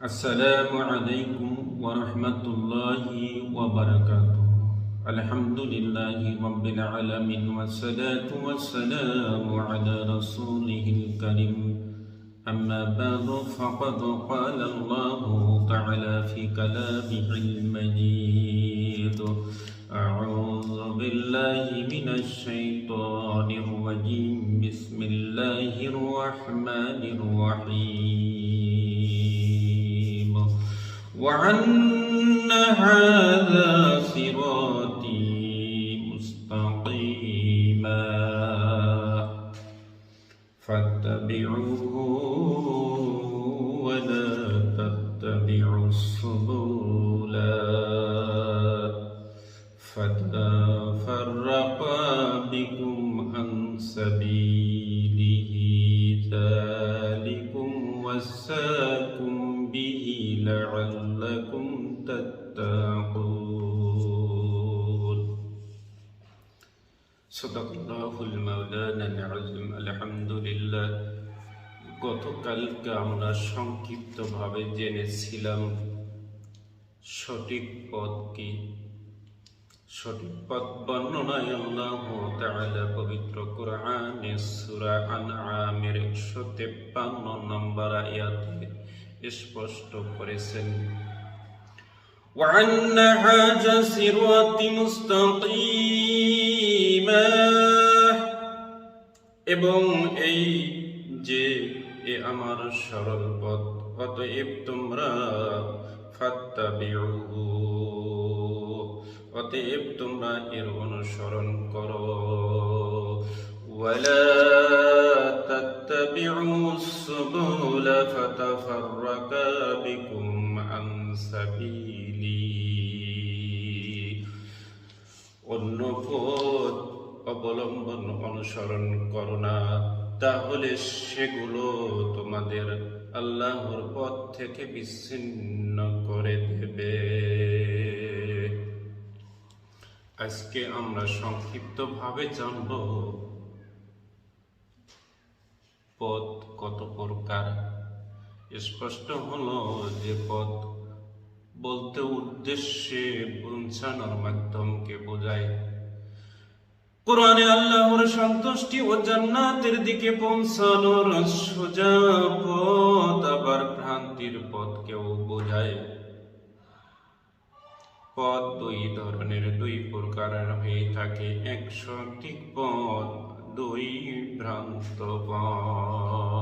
السلام عليكم ورحمة الله وبركاته. الحمد لله رب العالمين والصلاة والسلام على رسوله الكريم. أما بعد فقد قال الله تعالى في كلامه المجيد أعوذ بالله من الشيطان الرجيم. بسم الله الرحمن الرحيم. وعن هذا صراطي مستقيما فاتبعوه ولا تتبعوا السبل فتفرق بكم عن سبيله ذلكم به لعلكم تتقون صدق الله المولانا العظيم الحمد لله গতকালকে আমরা সংক্ষিপ্তভাবে জেনেছিলাম সঠিক পথ কি সঠিক পথ বর্ণনায় আল্লাহ তাআলা পবিত্র কোরআনে সূরা আনআমের 153 নম্বর আয়াতে স্পষ্ট করেছেন وأن هذا صراطي مستقيما এবং এই যে এ আমার সরল পথ অতএব তোমরা ফাত্তাবিউহু অতএব তোমরা এর অনুসরণ করো ওয়ালা তাত্তাবিউ السبل فتفرق بكم عن سبيلي অন্য পথ অবলম্বন অনুসরণ করো না তাহলে সেগুলো তোমাদের আল্লাহর পথ থেকে বিচ্ছিন্ন করে দেবে আজকে আমরা সংক্ষিপ্তভাবে জানব স্পষ্ট হলো যে পথ বলতে উদ্দেশ্যে পৌঁছানোর মাধ্যমকে বোঝায়। কোরআনে আল্লাহর সন্তুষ্টি ও জান্নাতের দিকে পৌঁছানোর সোজা পথ, আবার ভ্রান্তির পথকেও বোঝায়। পথ দুই ধরনের, দুই প্রকারের হয়ে থাকে। এক সঠিক পথ, দুই ভ্রান্ত পথ।